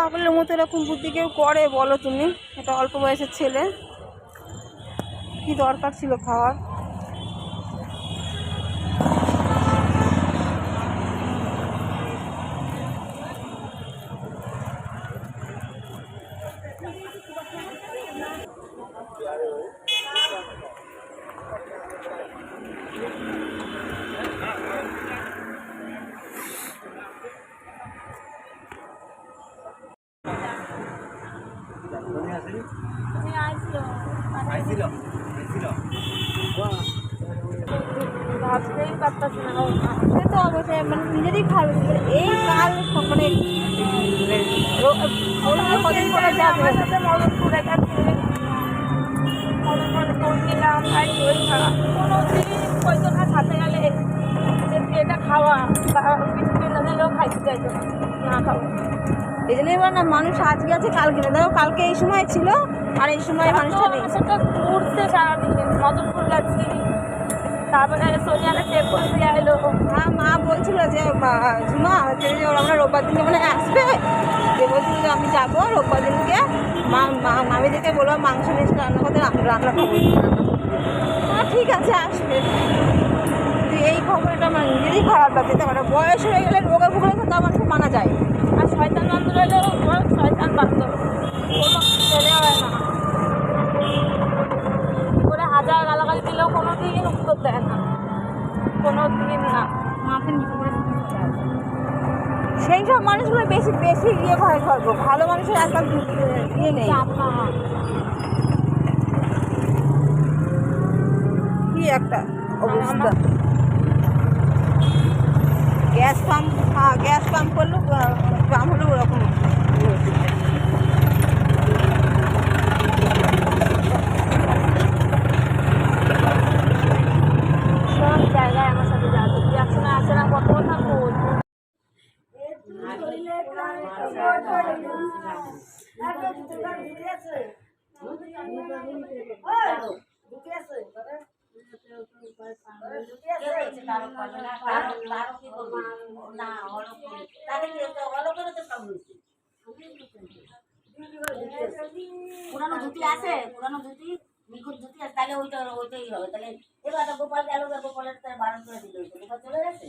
পাগলের মতো এরকম বুদ্ধি কেউ করে, বলো তুমি। এটা অল্প বয়সের ছেলে। কি দরকার ছিল খাওয়ার? ভাবতেই পারতাছি না। সে তো অবশ্যই মানে নিজেরই খারাপ। এই কাল মানে কদিন করে যাবে সাথে গেছে নিলাম খারাপ কোনো দিন কইতো না খাতে গেলে এটা খাওয়া বা কিছু কিনে দিলেও খাইতে চাইতো না। না খাব এই জন্যই না মানুষ আজকে আছে কালকে দেখো কালকে এই সময় ছিল আর এই সময় মানুষটা নেই। আমার ঘুরতে সারাদিন মদতপুর গেছি তারপরে সোনিয়াকে চেক এলো মা মা বলছিল যে ঝুমা যে আমরা রোববার দিনকে মানে আসবে। যে বলছিল যে আমি যাব রোববার দিনকে। মা মা- মামিদেরকে বলব মাংস রান্না করতে রান্না খাব হ্যাঁ ঠিক আছে আসবে। এই খবরটা আমার নিজেরই খারাপ লাগছে। বয়স হয়ে গেলে রোগে ভুগে তো মানুষ মানা যায়। আর শয়তান বান্ধব হলেও শয়তান বান্ধব কোনো ছেলে হয় না করে হাজার গালাগালি দিলেও কোনো দিন উত্তর দেয় না। কোনো দিন না। মাকে নিচে করে সেই সব মানুষগুলো বেশি বেশি ইয়ে ভয় করব। ভালো মানুষের আজকাল ইয়ে নেই। কি একটা অবস্থা। গ্যাস পাম্প হ্যাঁ গ্যাস পাম্প করলেও পাম্প হলেও ওরকম ইয়ে হচ্ছে। সব জায়গায় আমার সাথে যাবে তুই একসঙ্গে আসে না কত কথা বল পুরানো ধুতি আছে, পুরানো ধুতি, নিখুঁত ধুতি আছে, তাহলে ওইটা, ওইটাই হবে। তাহলে এবার গোপাল গেল গোপালের তার বারণ করে দিল গোপাল চলে গেছে?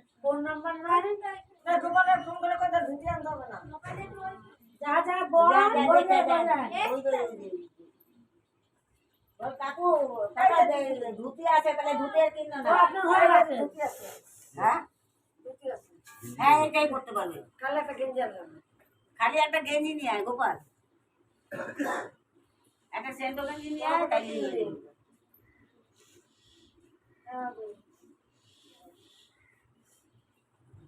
ফোন নাম্বার নাই। যা যা বল বলবে বলে ওই কাকু কাকা যে ধুতি আছে তাহলে ধুতি আর কিনো না। আপনার হয়ে। ধুতি আছে। হ্যাঁ? হ্যাঁ এটাই করতে পারবে। খালি একটা গেঞ্জি নিয়ে আয় গোপাল। একটা সেন্টো গেঞ্জি নিয়ে আয়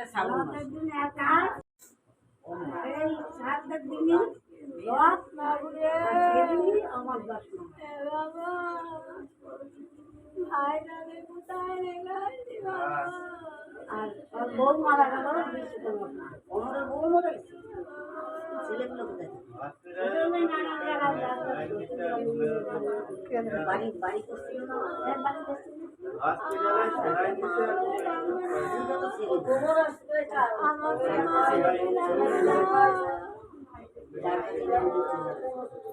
আচ্ছা, সাবুন মাখ। ওনাদের বউ মরে গেছে। ছেলেগুলো কোথায়।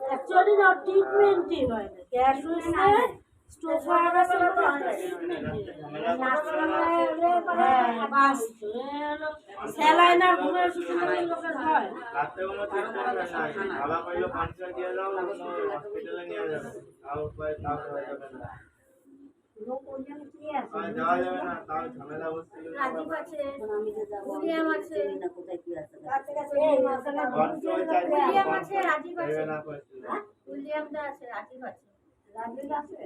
অ্যাকচুয়ালি না ট্রিটমেন্টই হয় না। গ্যাস হয়েছে হয়ে স্যালাইন আর ঘুমের ওষুধ খেলে লোকের হয়? হসপিটালে নিয়ে যাবে তাও তাও যাবে না রাজীব আছে রাজীব আছে। আছে